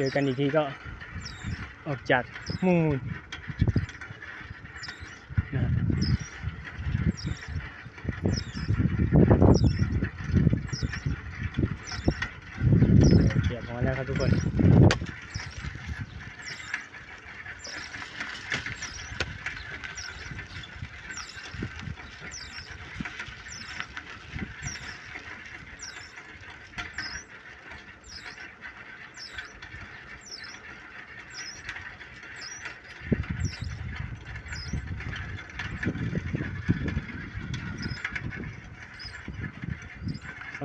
เจอกันอีกทีก็ออกจากมุ่งมูลนะเกียบมาแล้วครับทุกคน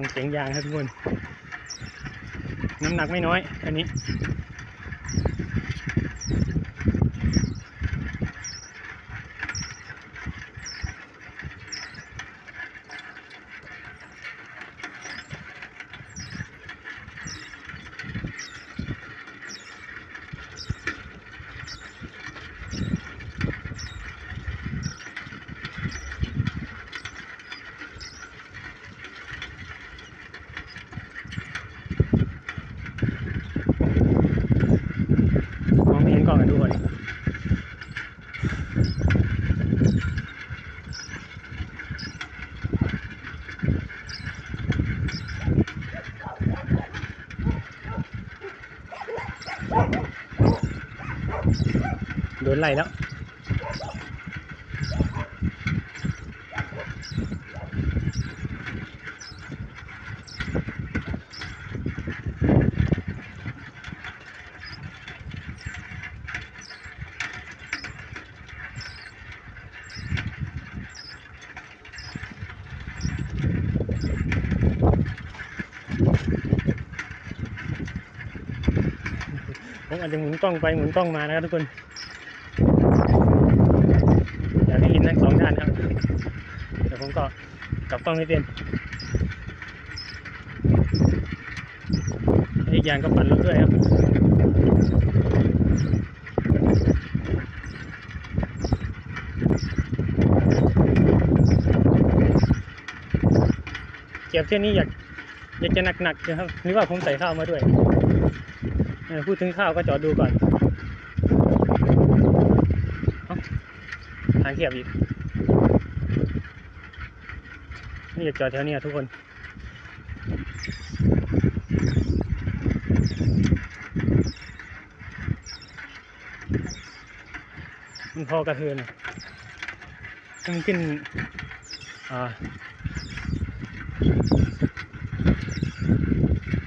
ของเสียงยางครับทุกคน น้ำหนักไม่น้อยอันนี้ ม องไม่เห็นกล้องกันทุกคนโดนไล่แล้ว ผมอาจจะหมุนกล้องไปหมุนกล้องมานะครับทุกคนอยากให้เห็นทั้งสองด้านครับแต่ผมก็กลับกล้องไม่เป็นอีกอย่างก็ปั่นรถด้วยครับเก็บเส้นนี้อยากอยากจะหนักๆนะครับนึกว่าผมใส่ข้าวมาด้วย พูดถึงข้าวก็จอดดูก่อนเอ้าทางเทียบอีก นี่อยากจอดแถวเนี้ยทุกคน มันพอกระเทือนมันขึ้น อ่า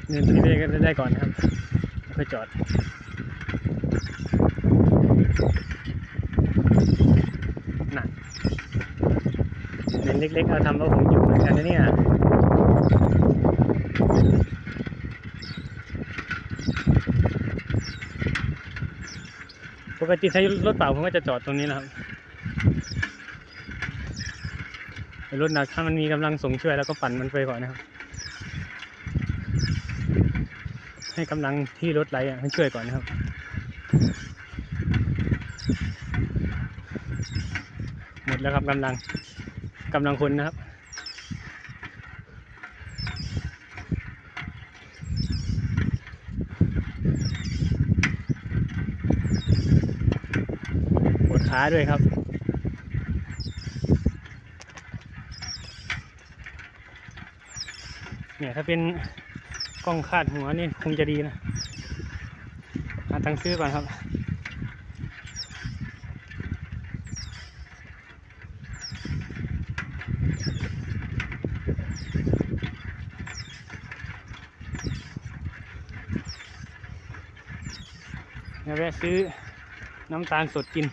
เนินที่ได้ก็ได้ก่อนนะครับ ค่อจอดหนักเนินเล็กๆเอาทำเอาผมอยู่เหมือนกันนะเนี่ยปกติใช้รถเปล่าผมก็จะจอดตรงนี้นะครับรถหนักถ้ามันมีกำลังส่งช่วยแล้วก็ปั่นมันไปก่อนนะครับ ให้กำลังที่รถไหลอะให้ช่วยก่อนนะครับ หมดแล้วครับกำลังกำลังคนนะครับปวดขาด้วยครับเนี่ยถ้าเป็น กล้องคาดหัวนี่คงจะดีนะหาตังค์ซื้อก่อนครับเดี๋ยวแวะซื้อน้ำตาลสดกิน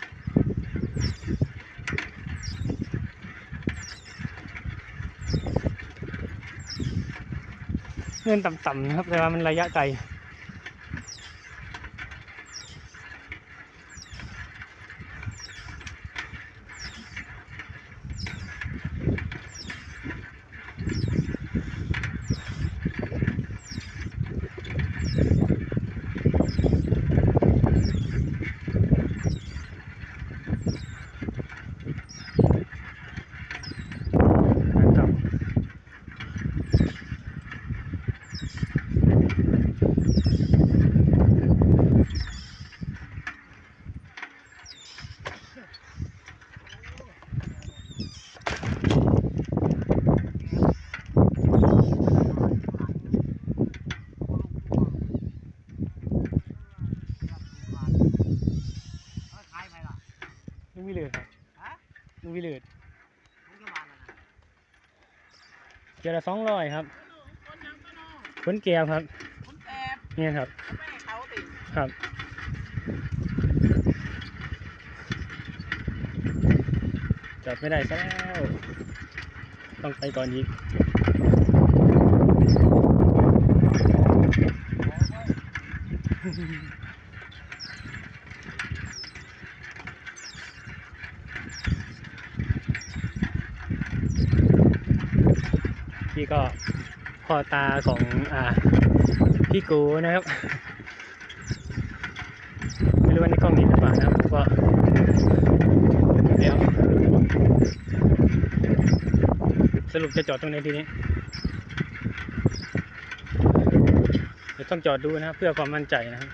เนินต่ำๆนะครับ แต่ว่ามันระยะไกล นะครับ เกียร์ละสองร้อยครับคนยังก็นอขนแก้วครับคนแอบเนี่ยครับแม่เขาติครับจับไม่ได้ซะแล้วต้องไปก่อนอีก พี่ก็พ่อตาของอ่าพี่กูนะครับ ไม่รู้ว่าในกล้องนี้หรือเปล่านะครับก็เดี๋ยวสรุปจะจอดตรงไหนทีนี้เดี๋ยวต้องจอดดูนะครับ เพื่อความมั่นใจนะครับ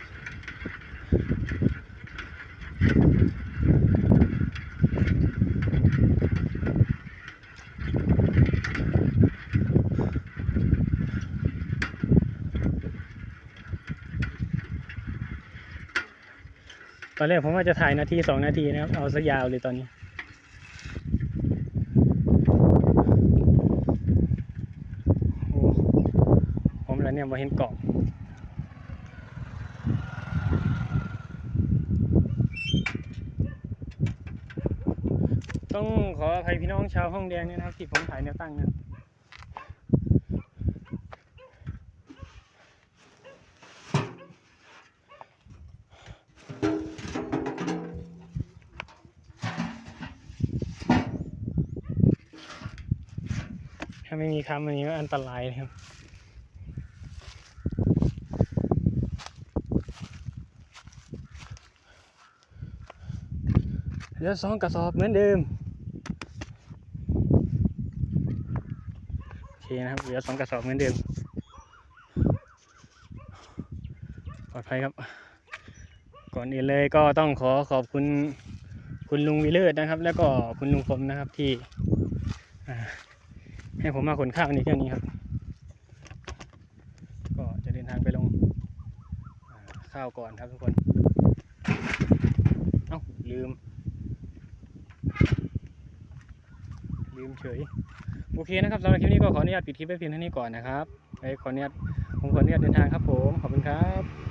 ตอนแรกผมว่าจะถ่ายนาทีสองนาทีนะครับ เอาซะยาวเลยตอนนี้ โอ้ผมแล้วเนี่ยมาเห็นเกล่องต้องขออภัยพี่น้องชาวห้องแดงเนี่ยนะครับ ที่ผมถ่ายแนวตั้งนะครับ ถ้าไม่มีคำอันนี้ก็อันตรายเลยครับเหลือสองกระสอบเหมือนเดิมโอเคนะครับเหลือสองกระสอบเหมือนเดิมปลอดภัยครับ ก่อนอื่นเลยก็ต้องขอขอบคุณคุณลุงวิเลิศนะครับ แล้วก็คุณลุงผมนะครับที่อ่า ให้ผมมาขนข้าวในเครื่องนี้ครับ ก็จะเดินทางไปลงข้าวก่อนครับทุกคน เอ้า ลืม ลืมเฉย โอเคนะครับสำหรับคลิปนี้ก็ขออนุญาตปิดคลิปไว้เพียงเท่านี้ก่อนนะครับไปขออนุญาตผมขออนุญาตเดินทางครับผม ขอบคุณครับ